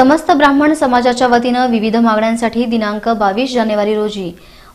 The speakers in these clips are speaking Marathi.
समस्त ब्राह्मण समाजाच्या वतीनं विविध मागण्यांसाठी दिनांक बावीस जानेवारी रोजी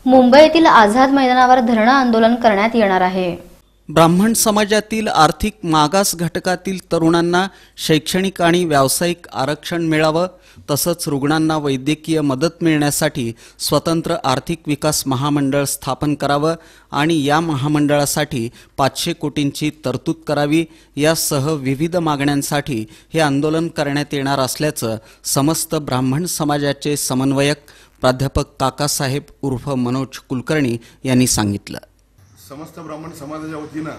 मुंबईतील आझाद मैदानावर धरणं आंदोलन करण्यात येणार आहे. ब्राह्मण समाजातील आर्थिक मागास घटकातील तरुणांना शैक्षणिक आणि व्यावसायिक आरक्षण मिळावं तसंच रुग्णांना वैद्यकीय मदत मिळण्यासाठी स्वतंत्र आर्थिक विकास महामंडळ स्थापन करावं आणि या महामंडळासाठी पाचशे कोटींची तरतूद करावी यासह विविध मागण्यांसाठी हे आंदोलन करण्यात येणार असल्याचं समस्त ब्राह्मण समाजाचे समन्वयक प्राध्यापक काकासाहेब उर्फ मनोज कुलकर्णी यांनी सांगितलं. समस्त ब्राह्मण समाजाच्या वतीनं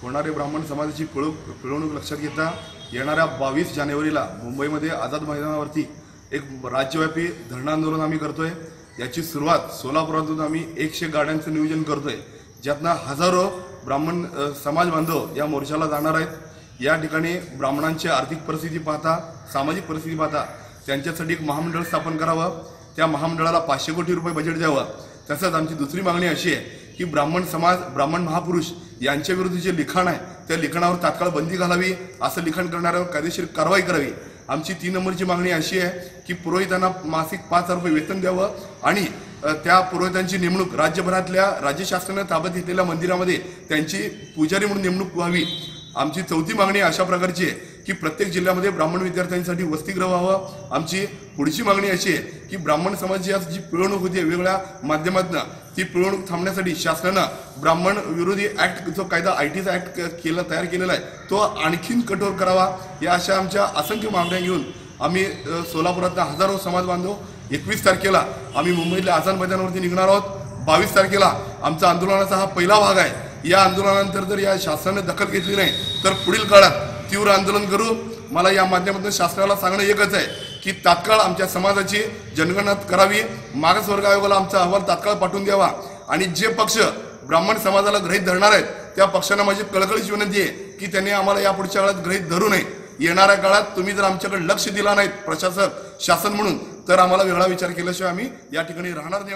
होणारे ब्राह्मण समाजाची पिळू पिळवणूक लक्षात घेता येणाऱ्या बावीस जानेवारीला मुंबईमध्ये आझाद मैदानावरती एक राज्यव्यापी धरणं आंदोलन आम्ही करतोय. याची सुरुवात सोलापुरातून आम्ही एकशे गाड्यांचं नियोजन करतोय. ज्यातनं हजारो ब्राह्मण समाज बांधव या मोर्चाला जाणार आहेत. या ठिकाणी ब्राह्मणांची आर्थिक परिस्थिती पाहता सामाजिक परिस्थिती पाहता त्यांच्यासाठी एक महामंडळ स्थापन करावं. त्या महामंडळाला पाचशे कोटी रुपये बजेट द्यावं. तसंच आमची दुसरी मागणी अशी आहे की ब्राह्मण समाज ब्राह्मण महापुरुष यांच्या विरुद्ध जे लिखाण आहे त्या लिखाणावर तात्काळ बंदी घालावी असं लिखाण करणाऱ्यावर कायदेशीर कारवाई करावी. आमची तीन नंबरची मागणी अशी आहे की पुरोहितांना मासिक पाच हजार रुपये वेतन द्यावं आणि त्या पुरोहितांची नेमणूक राज्यभरातल्या राज्य शासनानं ताब्यात घेतलेल्या मंदिरामध्ये त्यांची पुजारी म्हणून नेमणूक व्हावी. आमची चौथी मागणी अशा प्रकारची आहे की प्रत्येक जिल्ह्यामध्ये ब्राह्मण विद्यार्थ्यांसाठी वसतिगृह व्हावं. आमची पुढची मागणी अशी आहे की ब्राह्मण समाजाची आज जी पिळवणूक होती वेगवेगळ्या माध्यमातून ती पिळवणूक थांबण्यासाठी शासनानं ब्राह्मण विरोधी ऍक्ट जो कायदा आय टीचा ऍक्ट केला तयार केलेला आहे तो आणखीन कठोर करावा या अशा आमच्या असंख्य मागण्या घेऊन आम्ही सोलापुरातला हजारो समाज बांधव एकवीस तारखेला आम्ही मुंबईतल्या आझाद मैदानावरती निघणार आहोत. बावीस तारखेला आमचा आंदोलनाचा हा पहिला भाग आहे. या आंदोलनानंतर जर या शासनाने दखल घेतली नाही तर पुढील काळात तीव्र आंदोलन करू. मला या माध्यमातून शासनाला सांगणं एकच आहे. की तात्काळ आमच्या समाजाची जनगणना करावी. मागासवर्ग आयोगाला आमचा अहवाल तात्काळ पाठवून द्यावा. आणि जे पक्ष ब्राह्मण समाजाला ग्रहित धरणार आहेत त्या पक्षांना माझी कळकळीची विनंती आहे की त्यांनी आम्हाला या पुढच्या काळात ग्रहित धरू नये. येणाऱ्या काळात तुम्ही जर आमच्याकडे लक्ष दिला नाहीत प्रशासक शासन म्हणून तर आम्हाला वेगळा विचार केल्याशिवाय आम्ही या ठिकाणी राहणार नाही.